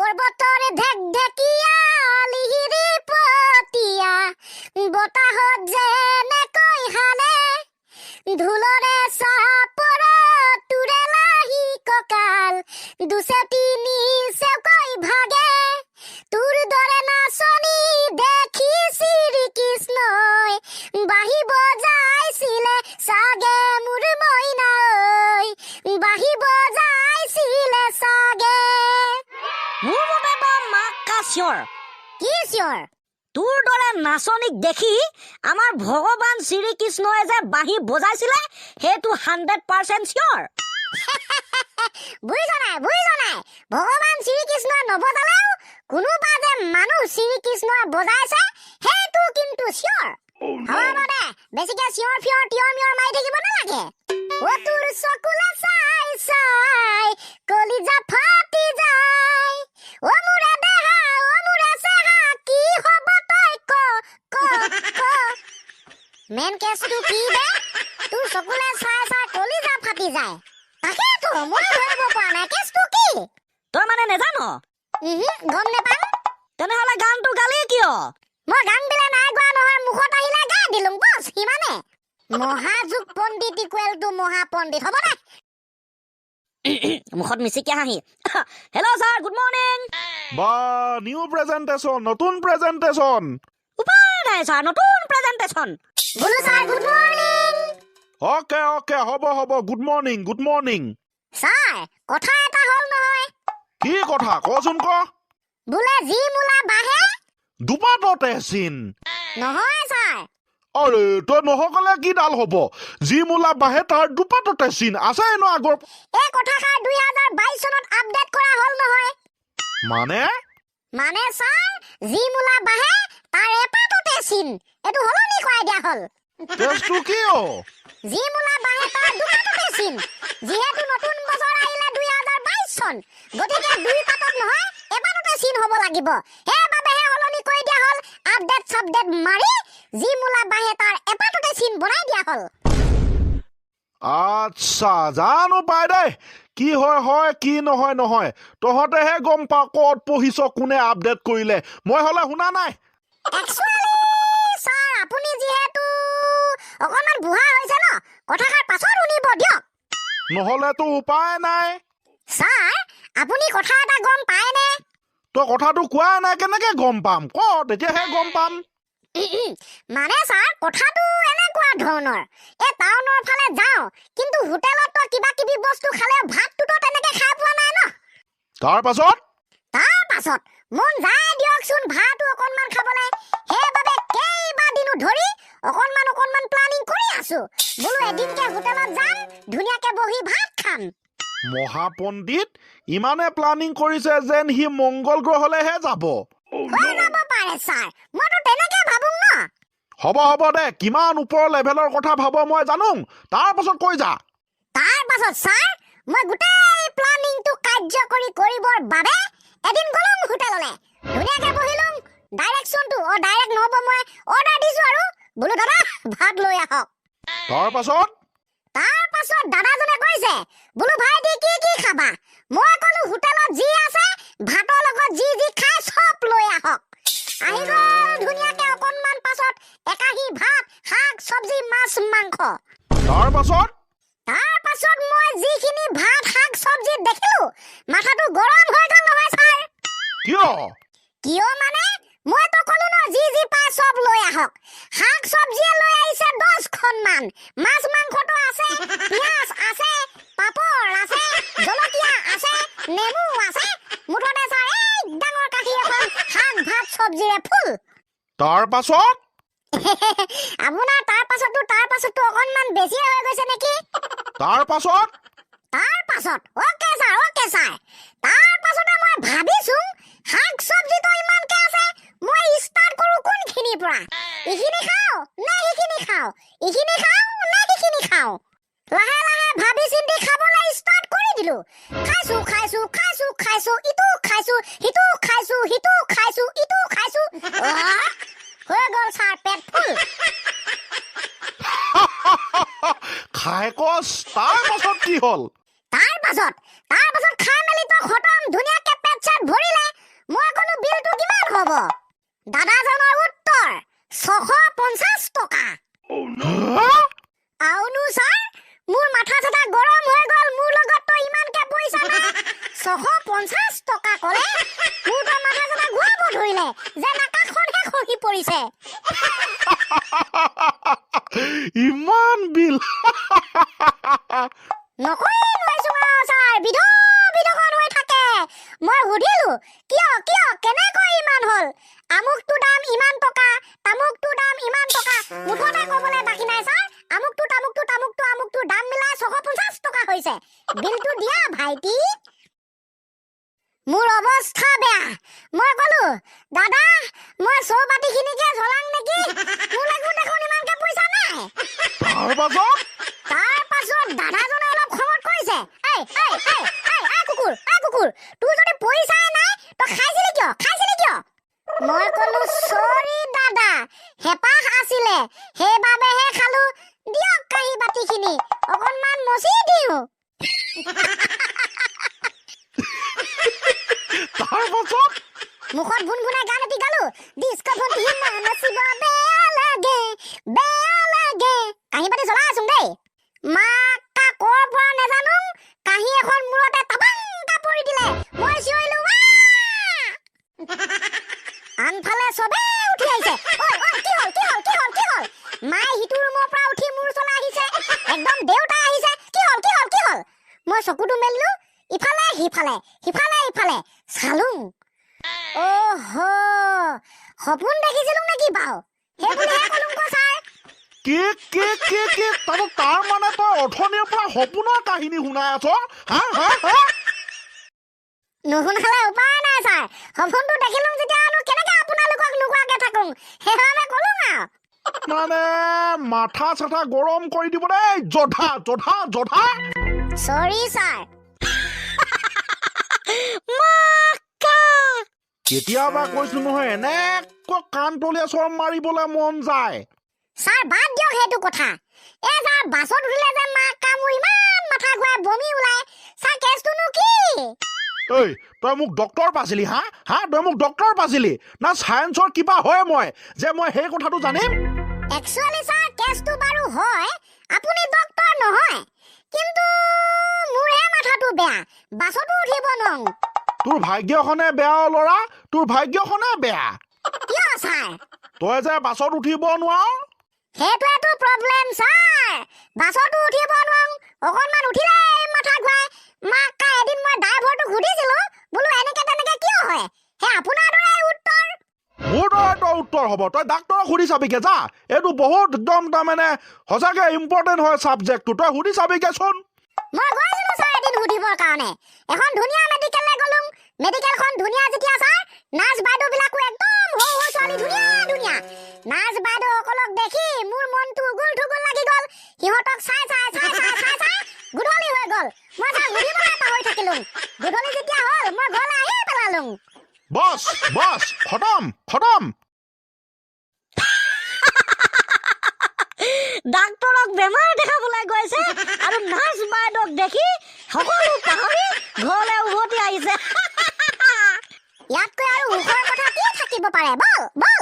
পর্বতরে ঢেক ঢেকিয়া, লিহিরি পতিয়া। বতাহ যেনে কই হালে ধুলরে সাপর তুরে লাহি ককাল। দুসে তিনি সেকা মাক কা চিঞৰ তোৰ দৰে নাচনীক দেখি আমাৰ ভগৱান শ্ৰীকৃষ্ণই যে বাঁহী বজাইছিলে সেইটো হাণ্ড্ৰেড পাৰ্চেণ্ট চিঞৰ বুজিছ নাই বুজিছ নাই? ভগৱান শ্ৰীকৃষ্ণই নবজালেও কোনোবা যে মানুহ শ্ৰীকৃষ্ণই বজাইছে সেইটো কিন্তু চিঞৰ হ'ব দে বেছিকে চিঞৰ ফিঞৰ তিয়ৰ মিয়ৰ মাৰি থাকিব নালাগে। অ তোৰ চকুলে চাই চাই কলিজা ফাটি যায়। অ মোৰে ক ক মেইন কেছটো কি বে? তোৰ চকুলে চাই চাই কলিজা ফাটি যায়। তাকেতো মই ধৰিব পৰা নাই। কেছটো কি? তই মানে নেজান? উহু, গম নেপাম তেনেহ'লে গানটো গালি কিয়? মই গান দিলে নাই গোৱা নহয় মুখত আহিলে গাই দিলো বছ সিমানে। মহাযুগ পণ্ডিত ইকুৱেল টু মহাপণ্ডিত হ'ব দে মুখত মিচিকে হাঁহি। Hello sir good morning. বা নিউ প্ৰেজেণ্টেশ্যন নতুন প্ৰেজেণ্টেশ্যন। উপায় ছাৰ নতুন প্ৰেজেণ্টেশ্যন বোলো sir good morning okay okay হ'ব হ'ব good morning good morning sir কথা এটা হ'ল নহয়। কি কথা কচোন ক। বোলে যি মূলা বাঢ়ে। দুপাততে চিন। নহয় ছাৰ। আৰে তই নহকলে কি ডাল হ'ব? যি মূলা বাঢ়ে তাৰ দুপাততে চিন। আছে ন আগৰ এই কথাষাৰ দুই হাজাৰ বাইছ চনত আপডেট কৰা হ'ল নহয়। মানে? মানে ছাৰ যি মূলা বাঢ়ে তাৰ এপাততে চিন। এইটো সলনি কৰাই দিয়া হ'ল। টেষ্টটো কি অ যি মূলা বাঢ়ে তাৰ দুপাততে চিন। যিহেতু নতুন বছৰ আহিলে দুই হাজাৰ বাইছ চন গতিকে দুই পাতত নহয় এপাততে চিন হ'ব লাগিব। সেইবাবেহে সলনি কৰি দিয়া হ'ল আপডেট চাপডেট মাৰি যি মূলা বাঢ়ে তাৰ এপাততে চিন বনাই দিয়া হ'ল। আচ্ছা জানো পাই দেই কি হয় হয় কি নহয় নহয়। তহঁতেহে গম পা ক'ত পঢ়িছ কোনে আপডেট কৰিলে। মই হ'লে শুনা নাই? একচুৱেলি ছাৰ আপুনি যিহেতু অকণমান বুঢ়া হৈছে ন কথাষাৰ পাছত শুনিব দিয়ক। নহ'লেতো উপায় নাই। ছাৰ আপুনি কথা এটা গম পায়নে? তই কথাটো কোৱা নাই কেনেকে গম পাম? ক তেতিয়াহে গম পাম। মানে ছাৰ কথাটো এনেকুৱা ধৰণৰ। এই টাউনৰ ফালে যাওঁ কিন্তু হোটেলতো কিবা কিবি বস্তু খালে ভাতটোতো তেনেকে খাই পোৱা নাই ন? তাৰ পাছত তাৰ পাছত মন যায় দিয়কচোন ভাতো আছো। বোলো এদিনকে হোটেলত যাম ধুনীয়াকে বহি ভাত খাম। মহাপণ্ডিত ইমানে প্লানিং কৰিছে যেন সি মংগল গ্ৰহলেহে যাব। হৈ যাব পাৰে ছাৰ। মইতো তেনেকে ভাবো ন। হ'ব হ'ব দে কিমান ওপৰৰ লেভেলৰ কথা ভাব মই জানো। তাৰ পাছত কৈ যা। তাৰ পাছত ছাৰ মই গোটেই প্লানিংটো কাৰ্যকৰী কৰিবৰ বাবে এদিন গ'লো হোটেললে। ধুনীয়াকে বহিলোঁ। ডাইৰেকশ্যনটো অ ডাইৰেক্ট নহ'ব মই অৰ্ডাৰ দিছো আৰু। বোলো দাদা ভাত লৈ আহক। তাৰ পাছত তাৰ পাছত দাদাজনে কৈছে বোলো ভাইটি কি কি খাবা? মই ক'লো হোটেলত যি আছে ভাতৰ লগত যি যি খাই চব লৈ আহক। আহি গ'ল ধুনীয়াকে অকণমান পাছত একাহী ভাত শাক চব্জি মাছ মাংস। তাৰ পাছত তাৰ পাছত মই যিখিনি ভাত শাক চব্জি দেখিলো মাথাটো গৰম হৈ গ'ল নহয় ছাৰ। কিয়? কিয় মানে? মইতো ক'লো ন যি যি পাই চব লৈ আহক। শাক চব্জিয়ে লৈ আহিছে দহখন মান মাছ মাংসটো আছে পিঁয়াজ আছে পাপৰ আছে জলকীয়া আছে নেমু আছে। মুঠতে ছাৰ এই ডাঙৰ কাঠি এখন শাক ভাত চব্জিৰে ফুল। তাৰ পাছত? আপোনাৰ তাৰ পাছতো তাৰ পাছতো অকণমান বেছিয়ে হৈ গৈছে নেকি? তাৰ পাছত? তাৰ পাছত অ'কে ছাৰ অ'কে ছাৰ। তাৰ পাছতে মই ভাবিছো পৰা ইখিনি খাওঁ? নে সিখিনি খাওঁ। ইখিনি খাওঁ? নে সিখিনি খাওঁ। লাহে লাহে ভাবি চিন্তি খাবলৈ ষ্টাৰ্ট কৰি দিলো। খাইছো খাইছো খাইছো খাইছো ইটো খাইছো সিটো খাইছো সিটো খাইছো ইটো খাইছো। হৈ গ'ল ছাৰ পেট ফুল। খাই কচ তাৰ পাছত কি হ'ল? তাৰ পাছত তাৰ পাছত খাই মেলি তো খতম ধুনীয়াকে পেট চেট ভৰিলে দাদাজনৰ উত্তৰ ছশ পঞ্চাছ টকা। আউনু ছাৰ, মোৰ মাথা চাথা গৰম হৈ গ'ল, মোৰ লগত তই ইমানকে পইচা নাই। ছশ পঞ্চাছ টকা ক'লে, মোৰ তই মাথা চাথা ঘূৰাব ধৰিলে যেন আকাশতহে খহি পৰিছে ইমান বিল নকৰি নোৱাৰিছো আৰু ছাৰ বিধ বিধখন হৈ থাকে মই সুধিলো কিয় কিয় কেনেকৈ ইমান হ'ল। আমুকটো দাম ইমান টকা তামুকটো দাম ইমান টকা। মুঠতে ক'বলৈ বাকী নাই ছাৰ। আমুকটো তামুকটো তামুকটো আমুকটো দাম মিলাই ছশ পঞ্চাছ টকা হৈছে। বিলটো দিয়া ভাইটি। মোৰ অৱস্থা বেয়া। মই ক'লো দাদা মই চৌপাতিখিনিকে জ্বলাং নেকি? মোৰ লাগোন দেখোন ইমানকে পইচা নাই। তাৰ পাছত দাদাজনে অলপ খঙত কৈছে এই এই এই কুকুৰ এই কুকুৰ তোৰ যদি পইচাই নাই তই খাইছিলি কিয় খাইছিলি কিয় মই ক'লো চৰি দাদা হেঁপাহ বাবে সেইবাবেহে খালো দিয়ক কাঁহী বাতিখিনি অকণমান মচি দিওঁ। তার পাছত মুখত গুণগুণাই গান এটি গালো। ডিস্কো ইমান নাচিব বেয়া লাগে বেয়া লাগে। কাহি বাতি জ্বলাই আছো দেই। মাক একদম দেউতাই আহিছে। কি হ'ল কি হ'ল কি হ'ল? মই চকুটো মেলিলো ইফালে সিফালে সিফালে ইফালে চালোং। অহ সপোন দেখিছিলো নেকি বাৰু সেই বুলিহে কলোং ক ছাৰ। কি কি কি কি তাৰ তাৰ মানে তই অথনিৰ পৰা সপোনৰ কাহিনী শুনাই আছ হা হা হা? নুশুনালে উপায় নাই ছাৰ। সপোনটো দেখিলোং যেতিয়া আৰু কেনেকে আপোনালোকক নোকোৱাকে থাকোং। সেইবাবে কলোং আৰু মানে মাথা চাথা গৰম কৰি দিব দেই জধা জধা জধা চৰি ছাৰ কেতিয়াবা কৈছো নহয় এনেকৈ কাণ তলীয়া চৰ মাৰিবলৈ মন যায়। ছাৰ বাদ দিয়ক সেইটো কথা। ছাৰ বাছত উঠিলে যে মাক ইমান মাথা ঘূৰাই বমি ওলাই ছাৰ কেছটোনো কি? ঐ তই মোক ডক্তৰ পাইছিলি হা? হা তই মোক ডক্তৰ পাইছিলি। না চায়েন্সৰ কিবা হয় মই যে মই সেই কথাটো জানিম? একচুৱেলি ছাৰ কেছটো বাৰু হয় আপুনি ডক্তৰ নহয় কিন্তু মোৰহে মাথাটো বেয়া বাছতো উঠিব নোৱাৰোঁ। তোৰ ভাগ্যখনে বেয়া ল'ৰা তোৰ ভাগ্যখনে বেয়া। কিয় ছাৰ? তই যে বাছত উঠিব নোৱাৰ? সেইটোৱেতো প্ৰব্লেম ছাৰ বাছতো উঠিব নোৱাৰোঁ অকণমান উঠিলেই মাথা ঘূৰাই মাক কা এদিন মই ড্ৰাইভাৰটোক সুধিছিলো বোলো এনেকে তেনেকে কিয় হয়? সেই আপোনাৰ দৰে উত্তৰ হ'ব। তই ডাক্তৰক সুধি চাবিগে যা। এইটো বহুত একদম তাৰমানে সঁচাকে ইম্পৰ্টেণ্ট হয় চাবজেক্টটো তই সুধি চাবিগে চোন। মই গৈছিলো ছাৰ এদিন সুধিবৰ কাৰণে। এখন ধুনীয়া মেডিকেললৈ গ'লো। মেডিকেলখন ধুনীয়া যেতিয়া ছাৰ নাৰ্ছ বাইদেউবিলাকো একদম সৰু সৰু ছোৱালী ধুনীয়া ধুনীয়া। নাৰ্ছ বাইদেউসকলক দেখি মোৰ মনটো উগুল থুগুল লাগি গ'ল। সিহঁতক চাই চাই চাই চাই চাই চাই গধূলি হৈ গ'ল। মই ছাৰ সুধিবলৈ পাহৰি থাকিলো। গধূলি যেতিয়া হ'ল মই ঘৰলৈ আহিয়ে পেলালো। বছ বছ খতম খতম। ডাক্তৰক বেমাৰ দেখাবলৈ গৈছে আৰু নাৰ্ছ বাইদেউক দেখি সকলো পাহৰি ঘৰলৈ উভতি আহিছে। ইয়াতকৈ আৰু মুখৰ কথা কি থাকিব পাৰে? বল বল।